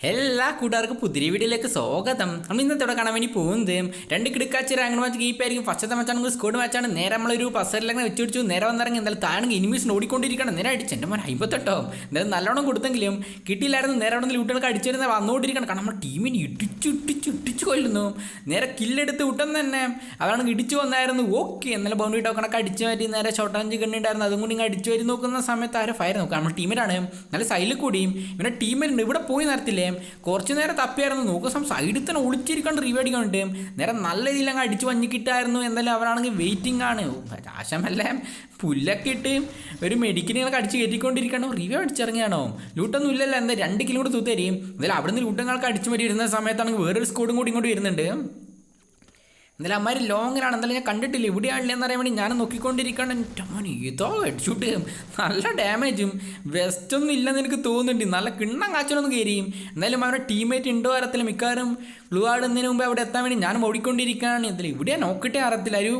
എല്ലാ കൂട്ടുകാർക്കും പുതിരി വീഡിയോയിലേക്ക് സ്വാഗതം. നമ്മൾ ഇന്നത്തോടെ കാണാൻ വേണ്ടി പോകുന്നത് രണ്ട് കിടക്കാച്ചി റാങ്ക് മാച്ച് കീപ്പായിരിക്കും ഫസ്റ്റത്തെ മാച്ചാണെങ്കിൽ സ്കോഡ് മാച്ചാണ് നേരെ നമ്മളൊരു പസറിലങ്ങനെ വെച്ച് പിടിച്ചു. നേരെ വന്നിറങ്ങി. എന്തായാലും താണെങ്കിൽ ഇനിമീസ് ഓടിക്കൊണ്ടിരിക്കണം നേരെ അടിച്ചു. എന്റെ മോൻ അമ്പത്തെട്ടോ എന്തായാലും നല്ലോണം കൊടുത്തെങ്കിലും കിട്ടിയില്ലായിരുന്നു. നേരെ അവിടെ നിന്ന് ലൂട്ടുകൾക്ക് അടിച്ചിരുന്ന വന്നുകൊണ്ടിരിക്കണം കാരണം നമ്മുടെ ടീമിനെ ഇടിച്ചു ഇടിച്ചു ഇടിച്ചു കൊല്ലുന്നു. നേരെ കില്ലെടുത്ത് വിട്ടെന്ന് തന്നെ അവരാണെങ്കിൽ ഇടിച്ചു വന്നായിരുന്നു. ഓക്കെ എന്നാലും ബൗണ്ടറി ടോക്കണൊക്കെ അടിച്ചു മാറ്റി. നേരെ ഷോർട്ടാഞ്ച് കണ്ണിണ്ടായിരുന്നു അതും കൂടി ഇങ്ങനെ അടിച്ചു വരി നോക്കുന്ന സമയത്ത് ആരും ഫയർ നോക്കാം നമ്മുടെ ടീമിലാണ് നല്ല സൈഡിൽ കൂടിയും. ഇവരുടെ ടീമിലുണ്ട് ഇവിടെ പോയി നടത്തില്ലേ കുറച്ച് നേരം തപ്പിയായിരുന്നു. നോക്കുക സം സൈഡിൽ തന്നെ ഒളിച്ചിരിക്കൊണ്ട് റീവേഡിക്കുന്നുണ്ട് നേരെ നല്ല രീതിയിൽ അങ്ങ് അടിച്ച് വഞ്ഞിക്കിട്ടായിരുന്നു എന്തായാലും അവരാണെങ്കിൽ വെയിറ്റിംഗ് ആണ്. രാശമല്ല പുല്ലൊക്കെ ഇട്ട് ഒരു മെഡിക്കിനുകളൊക്കെ അടിച്ച് കയറ്റിക്കൊണ്ടിരിക്കണോ റിവ്യൂ അടിച്ചിറങ്ങിയാണോ? ലൂട്ടൊന്നും ഇല്ലല്ലോ. എന്താ രണ്ട് കിലോ കൂടെ എന്തായാലും അവിടുന്ന് ലൂട്ടങ്ങൾക്ക് അടിച്ചു മാറ്റി ഇരുന്ന സമയത്താണെങ്കിൽ വേറൊരു സ്കോഡും കൂടി ഇങ്ങോട്ട് വരുന്നുണ്ട്. എന്നാലും അമ്മാര് ലോങ്ങിലാണ് എന്തായാലും ഞാൻ കണ്ടിട്ടില്ല. ഇവിടെയാണില്ല എന്നറിയാൻ വേണ്ടി ഞാൻ നോക്കിക്കൊണ്ടിരിക്കുകയാണ്. എന്റെ മോനെ ഇതോ ഹെഡ്ഷൂട്ട് നല്ല ഡാമേജും വെസ്റ്റ് ഒന്നും ഇല്ലെന്ന് എനിക്ക് തോന്നുന്നുണ്ട്. നല്ല കിണ്ണം കാച്ചലൊന്നും കയറിയും എന്നാലും അവരുടെ ടീമേറ്റ് ഉണ്ടോ അറിയത്തില്ല. മിക്കവാറും ഗ്ലൂ ആടുന്നതിന് മുമ്പ് അവിടെ എത്താൻ വേണ്ടി ഞാൻ ഓടിക്കൊണ്ടിരിക്കുകയാണ്. എന്തായാലും ഇവിടെ നോക്കിട്ടേ അറിയത്തില്ല. ഒരു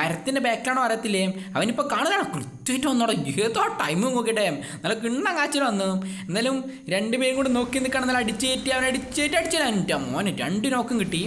മരത്തിന്റെ ബാക്കിലാണോ അറിയത്തില്ലേ? അവനിപ്പോൾ കാണുകയാണ്? കൃത്യമായിട്ട് വന്നോടോ. ഏതോ ടൈമും നോക്കിട്ടെ നല്ല കിണ്ണം കാച്ചൽ വന്നു. എന്നാലും രണ്ടുപേരും കൂടെ നോക്കി നിൽക്കണം നല്ല അടിച്ചേറ്റി അവൻ അടിച്ചേറ്റി അടിച്ചില്ല എന്റെ മോനെ രണ്ട് നോക്കും കിട്ടി.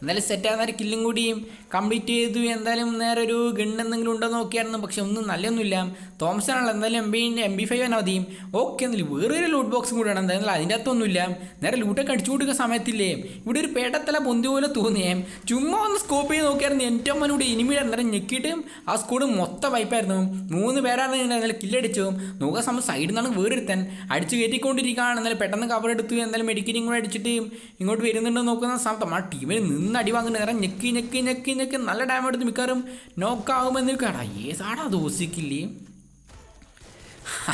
എന്തായാലും സെറ്റാകുന്ന കില്ലും കൂടിയും കംപ്ലീറ്റ് ചെയ്തു. എന്തായാലും നേരെ ഒരു ഗൺ എന്തെങ്കിലും ഉണ്ടോ നോക്കിയായിരുന്നു. പക്ഷെ ഒന്നും നല്ലൊന്നുമില്ല തോമസൺ ആണല്ലോ എന്തായാലും M B M B five തന്നെ മതിയും ഓക്കെ എന്നാലും വേറൊരു ലൂട്ട് ബോക്സും കൂടിയാണ്. എന്തായാലും അതിന്റെ അകത്തൊന്നുമില്ല. നേരെ ലൂട്ടൊക്കെ അടിച്ചു കൊടുക്കുന്ന സമയത്തില്ലേ? ഇവിടെ ഒരു പേടത്തല പൊന്തി പോലെ തോന്നിയേ. ചുമ്മാ ഒന്ന് സ്കോപ്പ് ചെയ്ത് നോക്കിയായിരുന്നു. എന്റെ അമ്മനോട് ഇനിമിയുടെ അന്നേരം ഞെക്കിയിട്ട് ആ സ്കോഡ് മൊത്തം വൈപ്പായിരുന്നു മൂന്ന് പേരാണ് എന്നാലും കില്ലടിച്ചു നോക്കാൻ സമയം സൈഡിൽ നിന്നാണ് വേറൊരുത്തൻ. അടിച്ച് കയറ്റിക്കൊണ്ടിരിക്കുകയാണ്. എന്നാലും പെട്ടെന്ന് കവർ എടുത്തു. എന്തായാലും മെഡിക്കലും കൂടെ അടിച്ചിട്ട് ഇങ്ങോട്ട് വരുന്നുണ്ടെന്ന് നോക്കുന്ന സമയത്ത് ആ ടീമിൽ നിന്ന് അടി വാങ്ങുന്ന നേരം ഞെക്കി ഞെക്കി ഞെക്കി ഞെക്കി നല്ല ഡാമേജ് എടുത്ത് മിക്കവാറും നോക്കാവുമെന്ന് കേടാ ഏതാടാ ദോസിക്കില്ലേ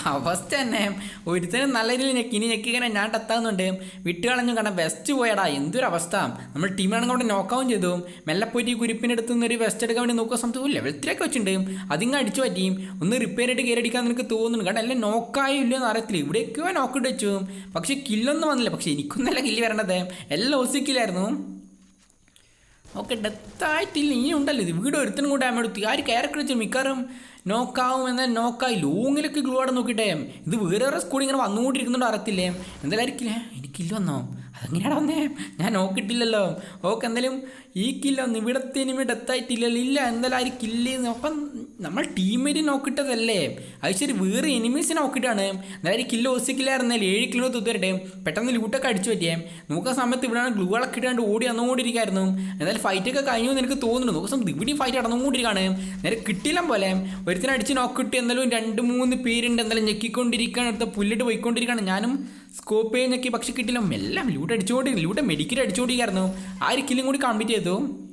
അവസ്ഥ തന്നെ. ഒരുത്തനും നല്ല രീതിയിൽ ഞെക്കി ഇനി ഞെക്കിങ്ങനെ ഞാൻ ടത്താകുന്നുണ്ട് വിട്ടുകളഞ്ഞു കളഞ്ഞു കാരണം വെസ്റ്റ് പോയടാ. എന്തൊരു അവസ്ഥ. നമ്മൾ ടീമാണെങ്കിൽ അവിടെ നോക്കാവും ചെയ്തു. മെല്ലെ പോയിട്ട് ഈ കുരിപ്പിന്റെ അടുത്ത് നിന്ന് ഒരു വെസ്റ്റ് എടുക്കാൻ വേണ്ടി നോക്കുക സമയത്ത്. ലെവൽ ത്രീയൊക്കെ വെച്ചിട്ടുണ്ട്. അതിങ്ങ് അടിച്ചു പറ്റിയും ഒന്ന് റിപ്പയർ ആയിട്ട് കയറിയടിക്കാൻ നിനക്ക് തോന്നുന്നു കാരണം എല്ലാം നോക്കായോ ഇല്ലയോ എന്ന് അറിയത്തില്ല. ഇവിടെയൊക്കെയോ നോക്കിട്ട് വെച്ചു. പക്ഷേ കില്ലൊന്നും വന്നില്ല. പക്ഷേ എനിക്കൊന്നല്ല കില്ല് വരേണ്ടത്. എല്ലാം ഒസിക്കില്ലായിരുന്നു ഓക്കെ ഡെത്തായിട്ടില്ല ഇനി ഉണ്ടല്ലോ ഇത്. വീട് ഒരുത്തനും കൂടെ ഡാമേജ് എടുത്തു. ആര് ക്യാരക്ടർ വെച്ചു മിക്കവാറും നോക്കാവും എന്നാൽ നോക്കായി ലോങ്ങിലൊക്കെ ഗ്ലൂ അവിടെ നോക്കിയിട്ടേ. ഇത് വേറെ വേറെ സ്കൂളിൽ ഇങ്ങനെ വന്നുകൊണ്ടിരിക്കുന്നുണ്ട് അറിയത്തില്ലേ? എന്തായാലും ആയിരിക്കില്ലേ എനിക്കില്ല വന്നോ അതെങ്ങനെയാണ് വന്നേ? ഞാൻ നോക്കിയിട്ടില്ലല്ലോ ഓക്കെ എന്തായാലും ഈ കില്ല ഒന്ന് ഇവിടത്തെ ഇനിമി ഡെത്തായിട്ടില്ലല്ലോ ഇല്ല എന്തായാലും ആര് കില്ല് അപ്പം നമ്മൾ ടീമേറ്റ് നോക്കിയിട്ടതല്ലേ അത് ശരി വേറെ എനിമീസ് നോക്കിയിട്ടാണ് നല്ല ഒരു കില്ലോ ഒസിക്കില്ലായിരുന്നാൽ ഏഴ് കിലോ തുത്തരട്ടെ പെട്ടെന്ന് ലൂട്ടൊക്കെ അടിച്ചു പറ്റിയേ. നോക്കുന്ന സമയത്ത് ഇവിടെയാണ് ഗ്ലൂകളൊക്കെ ഇട്ടാണ്ട് ഓടി അന്നുകൊണ്ടിരിക്കായിരുന്നു എന്നാലും ഫൈറ്റൊക്കെ കഴിഞ്ഞു എന്ന് എനിക്ക് തോന്നുന്നു നോക്കുന്ന ഇവിടെയും ഫൈറ്റ് നടന്നുകൊണ്ടിരിക്കുകയാണ്. നേരെ കിട്ടിയില്ല പോലെ. ഒരുത്തിനെ അടിച്ച് നോക്കിട്ട് എന്തായാലും രണ്ട് മൂന്ന് പേരുണ്ട്. എന്തായാലും ഞെക്കിക്കൊണ്ടിരിക്കുകയാണ്. അടുത്ത പുല്ലിട്ട് പോയിക്കൊണ്ടിരിക്കുകയാണ്. ഞാനും സ്കോപ്പ് ഞെക്കി. പക്ഷെ കിട്ടില്ല. എല്ലാം ലൂട്ട് അടിച്ചുകൊണ്ടിരിക്കും ലൂട്ട് മെഡിക്കൽ അടിച്ചുകൊണ്ടിരിക്കുകയായിരുന്നു. ആ ഒരു കില്ലും കൂടി കംപ്ലീറ്റ് ചെയ്തു.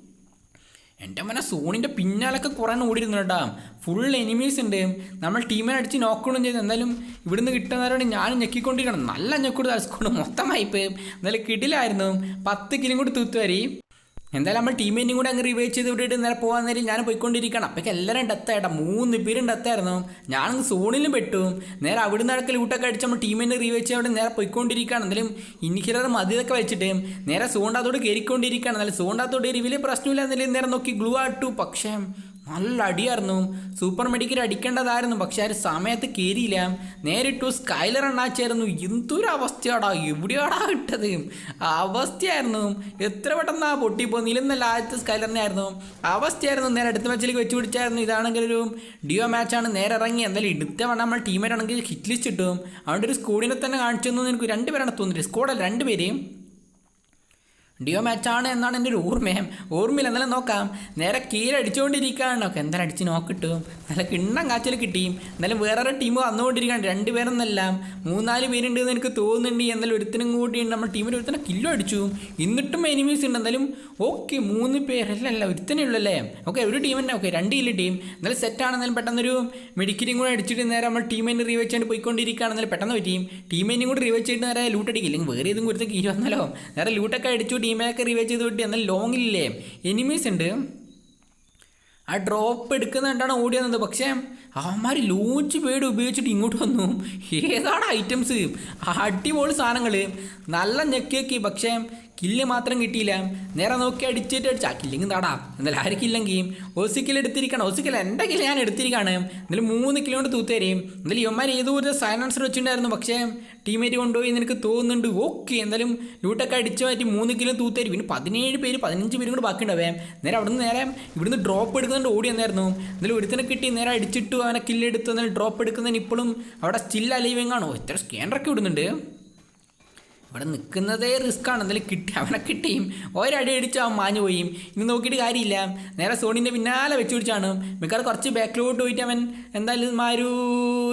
എന്റെ മന സോണിന്റെ പിന്നാലൊക്കെ കുറേ ഓടിയിരുന്നു കേട്ടാ ഫുൾ എനിമീസ് ഉണ്ട്. നമ്മൾ ടീമിനെ അടിച്ച് നോക്കണം ചെയ്ത് എന്തായാലും ഇവിടുന്ന് കിട്ടുന്നവരോട് ഞാനും ഞെക്കിക്കൊണ്ടിരിക്കണം നല്ല ഞെക്കൂട് തലസ്കൊണ്ട് മൊത്തമായി എന്തായാലും കിടിലായിരുന്നു. പത്ത് കിലും കൂടി തൂത്തുവരി. എന്തായാലും നമ്മൾ ടീമിനെയും കൂടെ അങ്ങ് റിവൈവ് ചെയ്ത് വിട്ടിട്ട് നേരെ പോകാൻ നേരം ഞാൻ പോയിക്കൊണ്ടിരിക്കണം. അപ്പോഴേക്ക് എല്ലാവരും ഡെത്തായിട്ടാ മൂന്ന് പേരും ഡെത്തായിരുന്നു ഞാനങ്ങ് സോണിലും പെട്ടു. നേരെ അവിടെ നിന്ന് അടക്കം ലൂട്ടൊക്കെ അടിച്ച് നമ്മൾ ടീമിനെ റിവൈവ് ചെയ്ത് അവിടെ നേരെ പോയിക്കൊണ്ടിരിക്കുകയാണ്. എന്തായാലും ഇനിക്കിലർ മതിയൊക്കെ വെച്ചിട്ട് നേരെ സോണ്ടാത്തോട് കയറിക്കൊണ്ടിരിക്കുകയാണ് എന്നാലും സോണ്ടാത്തോട് ഒരു വലിയ പ്രശ്നമില്ല. എന്നാലും നേരെ നോക്കി ഗ്ലൂ ആട്ടു പക്ഷേ നല്ല അടിയായിരുന്നു. സൂപ്പർ മെഡിക്കൽ അടിക്കേണ്ടതായിരുന്നു പക്ഷെ ആ സമയത്ത് കയറിയില്ല നേരിട്ടു സ്കൈലർ എണ്ണാച്ചായിരുന്നു എന്തൊരു അവസ്ഥയാടാ എവിടെയാടാ ഇട്ടത്? അവസ്ഥയായിരുന്നു. എത്ര പെട്ടെന്ന് ആ പൊട്ടിപ്പോ നിലന്നല്ല ആദ്യത്തെ സ്കൈലറിനെ ആയിരുന്നു അവസ്ഥയായിരുന്നു. നേരെ അടുത്ത മാച്ചിലേക്ക് വെച്ച് പിടിച്ചായിരുന്നു. ഇതാണെങ്കിൽ ഒരു ഡിയോ മാച്ചാണ്. നേരെ ഇറങ്ങി. എന്തായാലും എടുത്ത വേണം നമ്മൾ ടീമേറ്റ് ആണെങ്കിൽ ഹിറ്റ് ലിസ്റ്റ് കിട്ടും. അതുകൊണ്ട് ഒരു സ്കൂളിനെ തന്നെ കാണിച്ചു തന്നു എനിക്ക് രണ്ടുപേരാണ് തോന്നിയിട്ട് സ്കോഡല്ല രണ്ടുപേരെയും ഡിയോ മാച്ചാണ് എന്നാണ് എന്റെ ഒരു ഓർമ്മയും. ഓർമ്മയില്ല എന്നാലും നോക്കാം. നേരെ കീഴടിച്ചുകൊണ്ടിരിക്കുകയാണ് ഒക്കെ എന്തായാലും അടിച്ച് നോക്കിട്ടും. നല്ല കിണ്ണം കാച്ചൽ കിട്ടിയും. എന്നാലും വേറെ ടീം വന്നുകൊണ്ടിരിക്കുകയാണ്. രണ്ടുപേരെന്നല്ല. മൂന്നാൽ പേരുണ്ട് എന്ന് എനിക്ക് തോന്നുന്നുണ്ട്. എന്നാലും ഒരുത്തിനും കൂടി നമ്മുടെ ടീമിൽ ഒരുത്തനെ കില്ലോ അടിച്ചു. എന്നിട്ടും എനിമീസ് ഉണ്ട്. എന്തായാലും ഓക്കെ മൂന്ന് പേരല്ലല്ല ഒരുത്തനേ ഉള്ളല്ലേ ഓക്കെ ഒരു ടീം തന്നെ. ഓക്കെ രണ്ട് കില്ല ടീം എന്നാലും സെറ്റാണ് എന്നാലും പെട്ടെന്നൊരു മെഡിക്കലും കൂടെ അടിച്ചിട്ട് നേരെ നമ്മൾ ടീമിനെ റീവൈവ് ചെയ്ത് പോയിക്കൊണ്ടിരിക്കുകയാണ്. എന്നാലും പെട്ടെന്ന് പറ്റിയും ടീമിനെയും കൂടി റീവൈവ് ചെയ്തിട്ട് നേരെ ലൂട്ട് അടിക്കില്ല. അല്ലെങ്കിൽ വേറെ ഏതും കൊടുത്ത് കീഴ് വന്നാലോ? നേരെ ലൂട്ടൊക്കെ അടിച്ചു ടീമൊക്കെ റിവൈവ് ചെയ്ത് കിട്ടി എന്നാൽ ഇല്ലേ? എനിമീസ് ഉണ്ട്. ആ ഡ്രോപ്പ് എടുക്കുന്നുണ്ടാണ് ഓടി വന്നത്. പക്ഷേ അവന്മാർ ലോഞ്ച് പേട് ഉപയോഗിച്ചിട്ട് ഇങ്ങോട്ട് വന്നു. ഏതാണ് ഐറ്റംസ് അടിപൊളി സാധനങ്ങൾ നല്ല ഞെക്കിയൊക്കെ. പക്ഷേ കില്ല് മാത്രം കിട്ടിയില്ല. നേരെ നോക്കി അടിച്ചിട്ട് അടിച്ചാ കില്ലിങ് താടാ എന്നാലും ആർക്കില്ലെങ്കിൽ ഒസിക്കൽ എടുത്തിരിക്കണം. ഒസിക്കൽ എന്റെ കില്ല് ഞാൻ എടുത്തിരിക്കുകയാണ് എന്നാലും മൂന്ന് കിലോ കൊണ്ട് തൂത്തേരും എന്നാലും ഇവന്മാർ ഏതോ ഒരു സൈലൻസർ വെച്ചിട്ടുണ്ടായിരുന്നു. പക്ഷേ ടീമേറ്റ് കൊണ്ടുപോയി എന്ന് എനിക്ക് തോന്നുന്നുണ്ട്. ഓക്കെ എന്തായാലും ലൂട്ടൊക്കെ അടിച്ചു മാറ്റി മൂന്ന് കിലോ തൂത്തേരും പിന്നെ പതിനേഴ് പേര് പതിനഞ്ച് പേരും കൂടെ ബാക്കിയുണ്ടാവേ. നേരെ അവിടുന്ന് നേരെ ഇവിടുന്ന് ഡ്രോപ്പ് എടുക്കുന്നുണ്ട്. ഓടി വന്നായിരുന്നു. എന്നാലും ഒരുത്തനെ കിട്ടി. നേരെ അടിച്ചിട്ടു അവനെ കില്ലെടുത്തു എന്നാലും ഡ്രോപ്പ് എടുക്കുന്നതിന് ഇപ്പോഴും അവിടെ സ്റ്റിൽ അലൈവിങ് അലീവിങ് ഇത്ര സ്കാനറൊക്കെ വിടുന്നുണ്ട് ഇവിടെ നിൽക്കുന്നതേ റിസ്ക്കാണ് എന്തായാലും കിട്ടി അവനെ കിട്ടിയും. ഒരടി അടിച്ച് അവൻ മാഞ്ഞു പോയി. ഇനി നോക്കിയിട്ട് കാര്യമില്ല. നേരെ സോണിന്റെ പിന്നാലെ വെച്ച് പിടിച്ചാണ്. മിക്കവാറും കുറച്ച് ബാക്കിലോട്ട് പോയിട്ട് അവൻ എന്തായാലും മാരു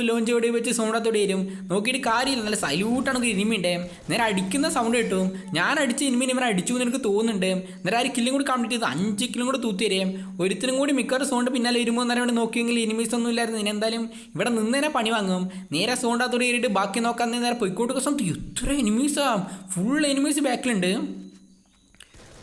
ലോഞ്ച് ഓടി വെച്ച് സൗണ്ടത്തോടെ വരും. നോക്കിയിട്ട് കാര്യമില്ല. നല്ല സല്യൂട്ടാണ് ഇനിമിന്റെ നേരെ അടിക്കുന്ന സൗണ്ട് കിട്ടും. ഞാൻ അടിച്ച് ഇനിമിന് ഇവനെ അടിച്ചു എന്ന് എനിക്ക് തോന്നുന്നുണ്ട്. നേരെ ആ ഒരു കില്ലും കൂടി കംപ്ലീറ്റ് ചെയ്ത് അഞ്ച് കിലും കൂടി തൂത്തി തരും. ഒരുത്തിനും കൂടി മിക്കവാറും സോണിന്റെ പിന്നാലെ വരുമ്പോൾ നേരെ വേണ്ടി നോക്കിയെങ്കിൽ ഇനിമീസ് ഒന്നും ഇല്ലായിരുന്നു. ഇനി എന്തായാലും ഇവിടെ നിന്ന് തന്നെ പണി വാങ്ങും. നേരെ സോണ്ടത്തോടെ കയറിയിട്ട് ബാക്കി നോക്കാൻ നേരെ പൊയ്ക്കോട്ട്. സമയത്ത് എത്ര എനിമീസാ ഫുൾ എനിമീസ് ബാക്കിലുണ്ട്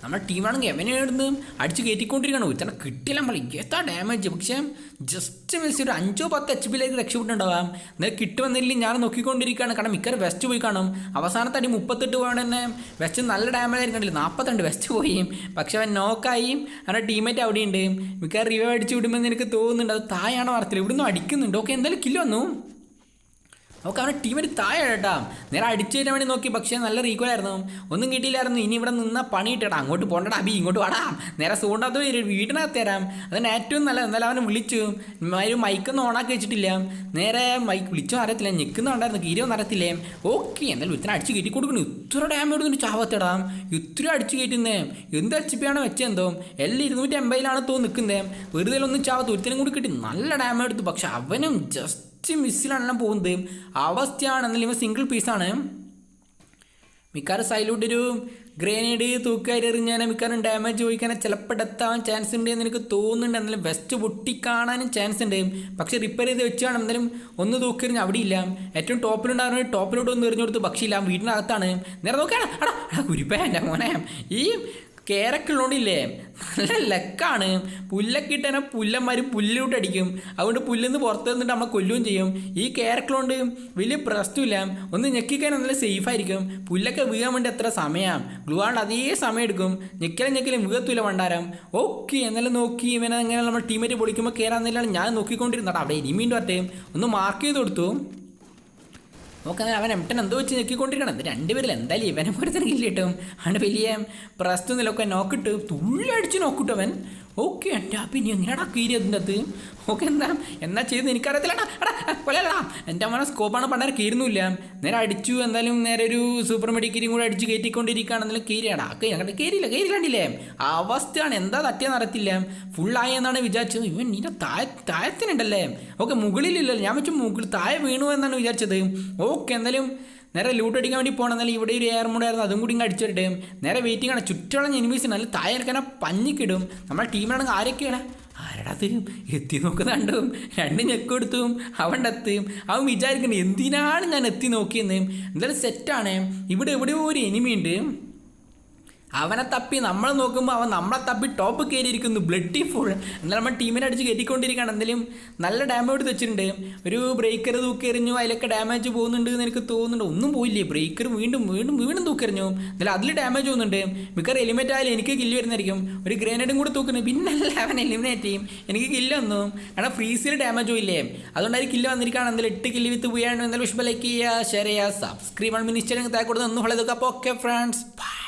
നമ്മുടെ ടീമാണെങ്കിൽ എവനെടുന്ന് അടിച്ച് കയറ്റിക്കൊണ്ടിരിക്കണം ഇത്ര കിട്ടില്ല നമ്മൾ എത്ര ഡാമേജ് പക്ഷേ ജസ്റ്റ് മിസ് ഒരു അഞ്ചോ പത്ത് എച്ച് പിയിലേക്ക് രക്ഷപ്പെട്ടുണ്ടാവാം എന്നാൽ കിട്ടുമെന്നില്ലെങ്കിൽ ഞാൻ നോക്കിക്കൊണ്ടിരിക്കുകയാണ് കാരണം മിക്കവാറും വെസ്റ്റ് പോയി കാണും. അവസാനത്തെ അടി മുപ്പത്തെട്ട് പോകാൻ തന്നെ വെസ്റ്റ് നല്ല ഡാമേജ് ആയിരിക്കണ്ടില്ല നാൽപ്പത്തിരണ്ട് വെസ്റ്റ് പോയി. പക്ഷേ അവൻ നോക്കായി അവന്റെ ടീമേറ്റ് അവിടെയുണ്ട്. മിക്കവാറും റിവൈവ് അടിച്ച് വിടുമെന്ന് എനിക്ക് തോന്നുന്നുണ്ട്. അത് തായാണ് വാർത്തയിൽ ഇവിടുന്ന് അടിക്കുന്നുണ്ട്. ഓക്കെ എന്തായാലും കില്ല് വന്നു. നമുക്ക് അവന്റെ ടീമിന് താഴെ നേരെ അടിച്ചു തരാൻ വേണ്ടി നോക്കി. പക്ഷേ നല്ല റീക്വൽ ആയിരുന്നു. ഒന്നും കിട്ടിയില്ലായിരുന്നു. ഇനി ഇവിടെ നിന്ന പണി ഇട്ടടാ അങ്ങോട്ട് പോണ്ടടാ അബി ഇങ്ങോട്ട് വാടാ. നേരെ സൂണ്ടാത്ത വീടിനകത്ത് തരാം അതിന് ഏറ്റവും നല്ല എന്നാലും അവനെ വിളിച്ചു. ഒരു മൈക്കൊന്നും ഓണാക്കി വെച്ചിട്ടില്ല. നേരെ മൈക്ക് വിളിച്ചോ അറിയത്തില്ല. ഞെക്കുന്നുണ്ടായിരുന്നു കീരൊന്നും അറിയത്തില്ലേ? ഓക്കെ എന്തായാലും ഇത്ര അടിച്ച് കയറ്റി കൊടുക്കണു ഇത്ര ഡാമേജ് എടുത്തിട്ട് ചാവത്തിടാം. ഇത്ര അടിച്ച് കയറ്റുന്നേ. എന്ത് ആണ് വെച്ചെന്തോ എല്ലാം ഇരുന്നൂറ്റി എൺപതിലാണ് തോ നിൽക്കുന്നേ. വെറുതെ ഒന്നും ചാവത്ത്. ഒരുത്തനും കൂടി കിട്ടി. നല്ല ഡാമേജ് എടുത്തു. പക്ഷെ അവനും ജസ്റ്റ് ജസ്റ്റ് മിസ്സിലാണ് പോകുന്നത്. അവസ്ഥയാണ് എന്നാലും ഇവ സിംഗിൾ പീസാണ് മിക്കാറും സൈലൂട്ടൊരു ഗ്രേനേഡ് തൂക്കാരി എറിഞ്ഞാൽ മിക്കാറും ഡാമേജ് ചോദിക്കാൻ ചിലപ്പോൾ എത്താൻ ചാൻസ് ഉണ്ട് എന്ന് എനിക്ക് തോന്നുന്നുണ്ട്. എന്നാലും വെസ്റ്റ് പൊട്ടിക്കാണാനും ചാൻസ് ഉണ്ട്. പക്ഷേ റിപ്പയർ ചെയ്ത് വെച്ചാണ്. എന്തായാലും ഒന്ന് തൂക്കെറിഞ്ഞ് അവിടെ ഇല്ല. ഏറ്റവും ടോപ്പിലുണ്ടായിരുന്നു ടോപ്പിലോട്ട് ഒന്ന് എറിഞ്ഞു കൊടുത്ത് പക്ഷേ ഇല്ല. വീടിനകത്താണ്. നേരെ നോക്കിയാണ് അടാ കുരിപ്പേ എന്റെ മോനെ. ഈ കേരക്കുള്ളോണ്ടില്ലേ? നല്ല ലക്കാണ്. പുല്ലൊക്കെ ഇട്ടാൽ പുല്ലന്മാർ പുല്ലിലോട്ട് അടിക്കും. അതുകൊണ്ട് പുല്ലിന്ന് പുറത്ത് നിന്നിട്ട് നമ്മൾ കൊല്ലുകയും ചെയ്യും. ഈ കേരക്കുള്ളോണ്ട്. വലിയ പ്രശ്നമില്ല ഒന്ന് ഞെക്കിക്കാൻ നല്ല സേഫ് ആയിരിക്കും. പുല്ലൊക്കെ വീഴാൻ വേണ്ടി എത്ര സമയം. ഗ്ലൂ ആണ്ട് അതേ സമയം എടുക്കും. ഞെക്കലും ഞെക്കലും വീഴത്തില്ല വണ്ടാരം ഓക്കെ എന്നാലും നോക്കി ഇവനെ അങ്ങനെ നമ്മൾ ടീമേറ്റ് പൊളിക്കുമ്പോൾ കയറാന്നില്ലാണ് ഞാൻ നോക്കിക്കൊണ്ടിരുന്നടാ അവിടെ ഇനിമീന്റെ പറ്റേ ഒന്ന് മാർക്ക് ചെയ്ത് കൊടുത്തു. നോക്കാൻ അവൻ എംട്ടൻ എന്തോ വെച്ച് ഞെക്കിക്കൊണ്ടിരിക്കണം. രണ്ടുപേരിൽ എന്തായാലും ഇവനെ പോലെ തന്നെ കിട്ടും? ആണ് വലിയ പ്രസ്തുന്നിലൊക്കെ നോക്കിട്ട് തുള്ളി അടിച്ച് നോക്കിട്ടു അവൻ. ഓക്കെ എന്റെ പിന്നെ എങ്ങനെയാടാ കീരി അതിന്റെ അത് ഓക്കെ എന്താ? എന്നാ ചെയ്ത് എനിക്കറിയത്തില്ലടാ. എടാ എന്റെ അമ്മ സ്കോപ്പാണ് പണ്ടേ കീരുന്നില്ല നേരെ അടിച്ചു എന്തായാലും നേരെ ഒരു സൂപ്പർ മെഡിക്കലും കൂടെ അടിച്ച് കയറ്റിക്കൊണ്ടിരിക്കുകയാണെന്നാലും കീരിയാടാ കീരി കണ്ടില്ലേ ആ അവസ്ഥയാണ്. എന്താ തട്ടിയെന്ന് അറിയത്തില്ല. ഫുള്ളായി എന്നാണ് വിചാരിച്ചത്. ഇവൻ നിന്റെ താഴ താഴത്തിനുണ്ടല്ലേ ഓക്കെ മുകളിലില്ലല്ലോ. ഞാൻ വെച്ചു മുകളിൽ താഴെ വീണു എന്നാണ് വിചാരിച്ചത്. ഓക്കെ എന്തായാലും നേരെ ലൂട്ട് അടിക്കാൻ വേണ്ടി പോകണം ഇവിടെ ഒരു എയർ മൂടായിരുന്നു അതും കൂടി ഇങ്ങ് അടിച്ചിട്ട് നേരെ വെയിറ്റിംഗ് ആണ്. ചുറ്റുള്ള എനിമീസ് നല്ല ഇറക്കാൻ പഞ്ഞിക്കിടും നമ്മുടെ ടീമിലാണെങ്കിൽ ആരൊക്കെയാണ്? ആരടാ തരും എത്തി നോക്കുന്നുണ്ടും രണ്ട് ഞെക്ക് കൊടുത്തും അവൻ എത്തും അവൻ വിചാരിക്കണം എന്തിനാണ് ഞാൻ എത്തി നോക്കിയെന്ന്? എന്തായാലും സെറ്റാണ് ഇവിടെ എവിടെയോ ഒരു എനിമിയുണ്ട് അവനെ തപ്പി നമ്മളെ നോക്കുമ്പോൾ അവൻ നമ്മളെ തപ്പി ടോപ്പ് കയറിയിരിക്കുന്നു. ബ്ലഡി ഫുൾ എന്നാലും നമ്മൾ ടീമിനെ അടിച്ച് കയറ്റിക്കൊണ്ടിരിക്കുകയാണ്. എന്തെങ്കിലും നല്ല ഡാമേജ് എടുത്ത് വെച്ചിട്ടുണ്ട്. ഒരു ബ്രേക്കർ തൂക്കെറിഞ്ഞു അതിലൊക്കെ ഡാമേജ് പോകുന്നുണ്ട് എന്ന് എനിക്ക് തോന്നുന്നുണ്ട്. ഒന്നും പോയില്ലേ? ബ്രേക്കർ വീണ്ടും വീണ്ടും വീണ്ടും തൂക്കെറിഞ്ഞു എന്നാലും അതിൽ ഡാമേജ് പോകുന്നുണ്ട്. മിക്കവാറും എലിമിനേറ്റ് ആയാലും എനിക്ക് കില്ല് വരുന്നതായിരിക്കും. ഒരു ഗ്രനേഡും കൂടെ തൂക്കുന്നു. പിന്നെ അവൻ എലിമിനേറ്റ് ചെയ്യും. എനിക്ക് കില്ല് വന്നു. കാരണം ഫ്രീസിൽ ഡാമേജ് പോയില്ലേ? അതുകൊണ്ട് അത് കില്ല് വന്നിരിക്കുകയാണ്. എന്തായാലും എട്ട് കില്ല് വിത്ത് പോയാണ്. എന്തായാലും വിഷമ ലൈക്ക് ചെയ്യുക ഷെയർ ചെയ്യുക സബ്സ്ക്രൈബ് ആണ്. മിനിസ്റ്റർ താഴെ ഒന്ന് ഒന്നും ഉള്ളത് അപ്പോൾ ഓക്കെ ഫ്രണ്ട്സ് ബൈ